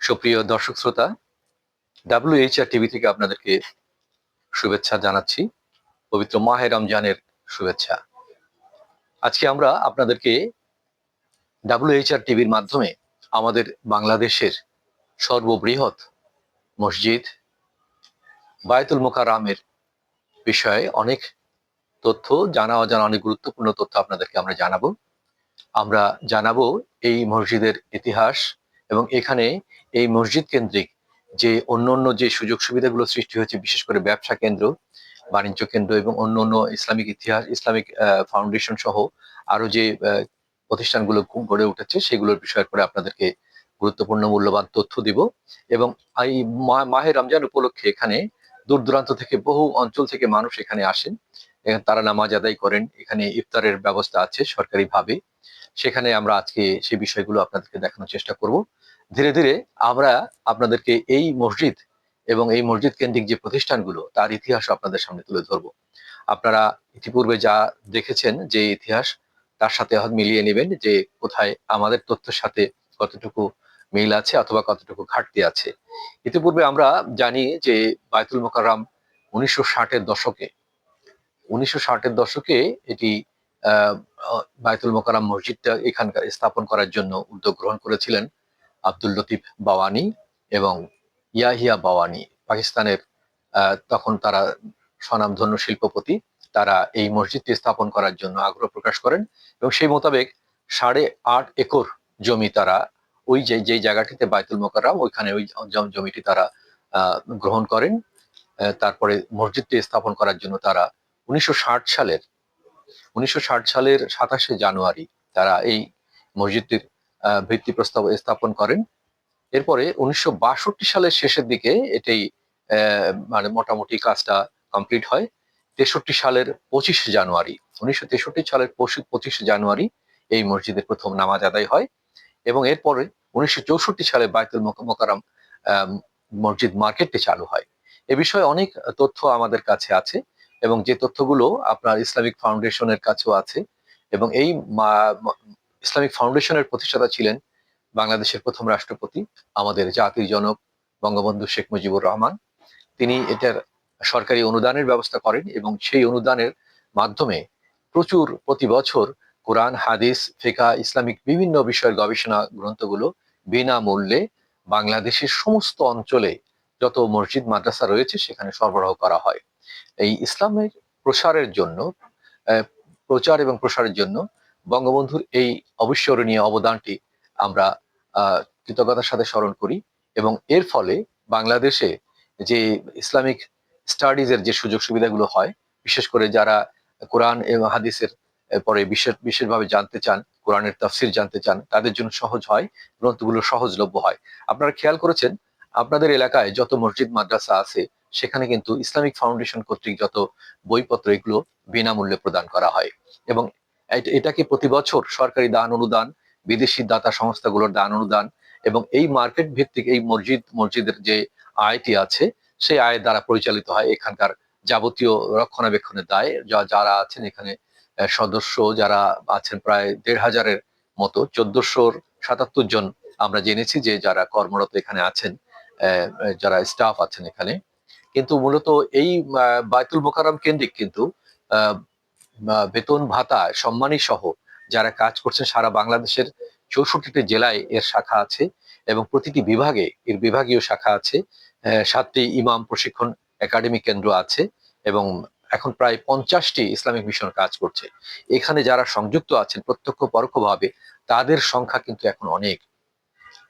সুপ্রিয় দর্শক শ্রোতা ডাব্লিউএইচআর টিভি থেকে আপনাদেরকে শুভেচ্ছা জানাচ্ছি, পবিত্র মাহে রমজানের শুভেচ্ছা। আজকে আমরা আপনাদেরকে ডাব্লিউএইচআর টিভির মাধ্যমে আমাদের বাংলাদেশের সর্ববৃহৎ মসজিদ বায়তুল মোকারামের বিষয়ে অনেক তথ্য, জানা অজানা অনেক গুরুত্বপূর্ণ তথ্য আপনাদেরকে আমরা জানাব। আমরা জানাব এই মসজিদের ইতিহাস এবং এখানে এই মসজিদ কেন্দ্রিক যে অন্য অন্য যে সুযোগ সুবিধাগুলো সৃষ্টি হয়েছে, বিশেষ করে ব্যবসা কেন্দ্র, বাণিজ্য কেন্দ্র এবং অন্য অন্য ইসলামিক ইতিহাস, ইসলামিক ফাউন্ডেশন সহ আরও যে প্রতিষ্ঠানগুলো গড়ে উঠেছে, সেগুলোর বিষয় করে আপনাদেরকে গুরুত্বপূর্ণ মূল্যবান তথ্য দিব এবং এই মাহে রমজান উপলক্ষে এখানে দূর দূরান্ত থেকে বহু অঞ্চল থেকে মানুষ এখানে আসেন। এখানে তারা নামাজ আদায় করেন, এখানে ইফতারের ব্যবস্থা আছে সরকারিভাবে। সেখানে আমরা আজকে সেই বিষয়গুলো আপনাদেরকে দেখানোর চেষ্টা করব। ধীরে ধীরে আমরা আপনাদেরকে এই মসজিদ এবং এই মসজিদ কেন্দ্রিক যে প্রতিষ্ঠানগুলো তার ইতিহাস আপনাদের সামনে তুলে ধরব। আপনারা ইতিপূর্বে যা দেখেছেন যে ইতিহাস তার সাথে মিলিয়ে নেবেন যে কোথায় আমাদের তথ্যের সাথে কতটুকু মিল আছে অথবা কতটুকু ঘাটতি আছে। ইতিপূর্বে আমরা জানি যে বায়তুল মোকাররাম উনিশশো ষাটের দশকে উনিশশো ষাটের দশকে এটি আহ, বায়তুল মোকাররম মসজিদটা এখানকার স্থাপন করার জন্য উদ্যোগ গ্রহণ করেছিলেন। আব্দুল লতিফ বাওয়ানি এবং ইয়াহিয়া বাওয়ানি। পাকিস্তানের তখন তারা স্বনামধন্য শিল্পপতি, তারা এই মসজিদটি স্থাপন করার জন্য আগ্রহ প্রকাশ করেন এবং সেই মোতাবেক সাড়ে আট একর জমি তারা ওই যে যেই জায়গাটিতে বায়তুল মোকাররম, ওইখানে ওই জমিটি তারা গ্রহণ করেন। তারপরে মসজিদটি স্থাপন করার জন্য তারা উনিশশো ষাট সালের, উনিশশো ষাট সালের সাতাশে জানুয়ারি তারা এই মসজিদটির ভিত্তি প্রস্তাব স্থাপন করেন। এরপরে উনিশশো সালের শেষের দিকে এটি মানে মোটামুটি কাজটা কমপ্লিট হয়। তেষট্টি সালের পঁচিশে জানুয়ারি উনিশশো তেষট্টি সালের পঁচিশে জানুয়ারি এই মসজিদের প্রথম নামাজ আদায় হয়। এবং এরপরে উনিশশো চৌষট্টি সালে বায়তুল মোক- মোকাররম আহ, মসজিদ মার্কেটটি চালু হয়। এ বিষয়ে অনেক তথ্য আমাদের কাছে আছে এবং যে তথ্যগুলো আপনার ইসলামিক ফাউন্ডেশনের কাছেও আছে। এবং এই ইসলামিক ফাউন্ডেশনের প্রতিষ্ঠাতা ছিলেন বাংলাদেশের প্রথম রাষ্ট্রপতি, আমাদের জাতির জনক বঙ্গবন্ধু শেখ মুজিবুর রহমান। তিনি এটার সরকারি অনুদানের ব্যবস্থা করেন এবং সেই অনুদানের মাধ্যমে প্রচুর প্রতি বছর কোরআন, হাদিস, ফিকা, ইসলামিক বিভিন্ন বিষয়ের গবেষণা গ্রন্থগুলো বিনামূল্যে বাংলাদেশের সমস্ত অঞ্চলে যত মসজিদ, মাদ্রাসা রয়েছে সেখানে সরবরাহ করা হয়। এই ইসলামের প্রসারের জন্য প্রচার এবং প্রসারের জন্য বঙ্গবন্ধুর এই অবিস্মরণীয় অবদানটি আমরা কৃতজ্ঞতার সাথে স্মরণ করি এবং এর ফলে বাংলাদেশে যে ইসলামিক স্টাডিজের যে সুযোগ সুবিধাগুলো হয়, বিশেষ করে যারা কোরআন এবং হাদিসের পরে বিশেষ, বিশেষভাবে জানতে চান, কোরআনের তাফসির জানতে চান, তাদের জন্য সহজ হয়, গ্রন্থগুলো সহজলভ্য হয়। আপনারা খেয়াল করেছেন, আপনাদের এলাকায় যত মসজিদ, মাদ্রাসা আছে, সেখানে কিন্তু ইসলামিক ফাউন্ডেশন কর্তৃক যত বইপত্র এগুলো বিনামূল্যে প্রদান করা হয় এবং এটাকে প্রতি বছর সরকারি দান অনুদান, বিদেশি দাতা সংস্থাগুলোর দান অনুদান এবং এই মার্কেট ভিত্তিক এই মসজিদ, মসজিদের যে আয়টি আছে, সেই আয়ের দ্বারা পরিচালিত হয় এখানকার যাবতীয় রক্ষণাবেক্ষণের দায়। যারা আছেন এখানে সদস্য যারা আছেন প্রায় দেড় হাজারের মতো, চোদ্দশোর সাতাত্তর জন আমরা জেনেছি যে যারা কর্মরত এখানে আছেন যারা স্টাফ আছেন এখানে। কিন্তু মূলত এই বায়তুল মোকাররম কেন্দ্রিক কিন্তু বেতন ভাতা, সম্মানী সহ যারা কাজ করছেন সারা বাংলাদেশের চৌষট্টিটি জেলায় এর শাখা আছে এবং প্রতিটি বিভাগে এর বিভাগীয় শাখা আছে। সাতটি ইমাম প্রশিক্ষণ একাডেমি কেন্দ্র আছে এবং এখন প্রায় পঞ্চাশটি ইসলামিক মিশন কাজ করছে। এখানে যারা সংযুক্ত আছেন প্রত্যক্ষ পরোক্ষভাবে তাদের সংখ্যা কিন্তু এখন অনেক।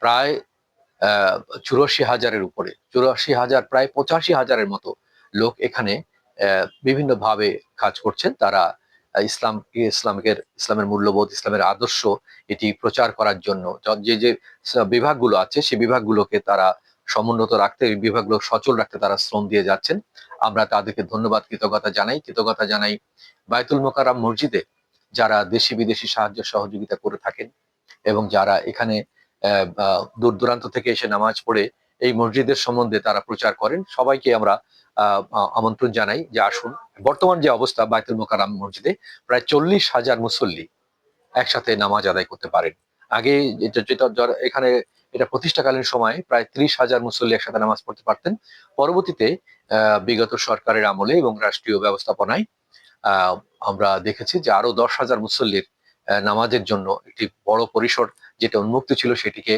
প্রায় আহ চুরাশি হাজারের উপরে, চুরাশি হাজার, প্রায় পঁচাশি হাজারের মতো লোক এখানে বিভিন্নভাবে কাজ করছেন। তারা ইসলাম ইসলামের ইসলামের মূল্যবোধ, ইসলামের আদর্শ এটি প্রচার করার জন্য যে যে বিভাগগুলো আছে সেই বিভাগগুলোকে তারা সমুন্নত রাখতে, এই বিভাগগুলো সচল রাখতে তারা শ্রম দিয়ে যাচ্ছেন। আমরা তাদেরকে ধন্যবাদ, কৃতজ্ঞতা জানাই। কৃতজ্ঞতা জানাই বায়তুল মোকাররম মসজিদে যারা দেশি বিদেশি সাহায্য সহযোগিতা করে থাকেন এবং যারা এখানে দূর দূরান্ত থেকে এসে নামাজ পড়ে এই মসজিদের সম্বন্ধে তারা প্রচার করেন। সবাইকে আমরা আমন্ত্রণ জানাই যে আসুন। বর্তমান যে অবস্থা বায়তুল মোকারাম মসজিদে, প্রায় চল্লিশ হাজার মুসল্লি একসাথে নামাজ আদায় করতে পারেন। আগে এখানে এটা প্রতিষ্ঠাকালীন সময়ে প্রায় ত্রিশ হাজার মুসল্লি একসাথে নামাজ পড়তে পারতেন। পরবর্তীতে বিগত সরকারের আমলে এবং রাষ্ট্রীয় ব্যবস্থাপনায় আমরা দেখেছি যে আরও দশ হাজার মুসল্লির নামাজের জন্য একটি বড় পরিসর যেটা উন্মুক্ত ছিল সেটিকে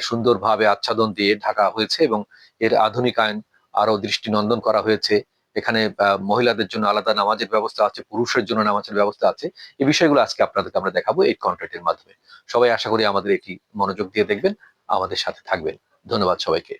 সুন্দরভাবে আচ্ছাদন দিয়ে ঢাকা হয়েছে এবং এর আধুনিকায়ন আরও দৃষ্টিনন্দন করা হয়েছে। এখানে মহিলাদের জন্য আলাদা নামাজের ব্যবস্থা আছে, পুরুষের জন্য নামাজের ব্যবস্থা আছে। এই বিষয়গুলো আজকে আপনাদেরকে আমরা দেখাবো এই কন্টেন্টের মাধ্যমে। সবাই আশা করি আমাদের এটি মনোযোগ দিয়ে দেখবেন, আমাদের সাথে থাকবেন। ধন্যবাদ সবাইকে।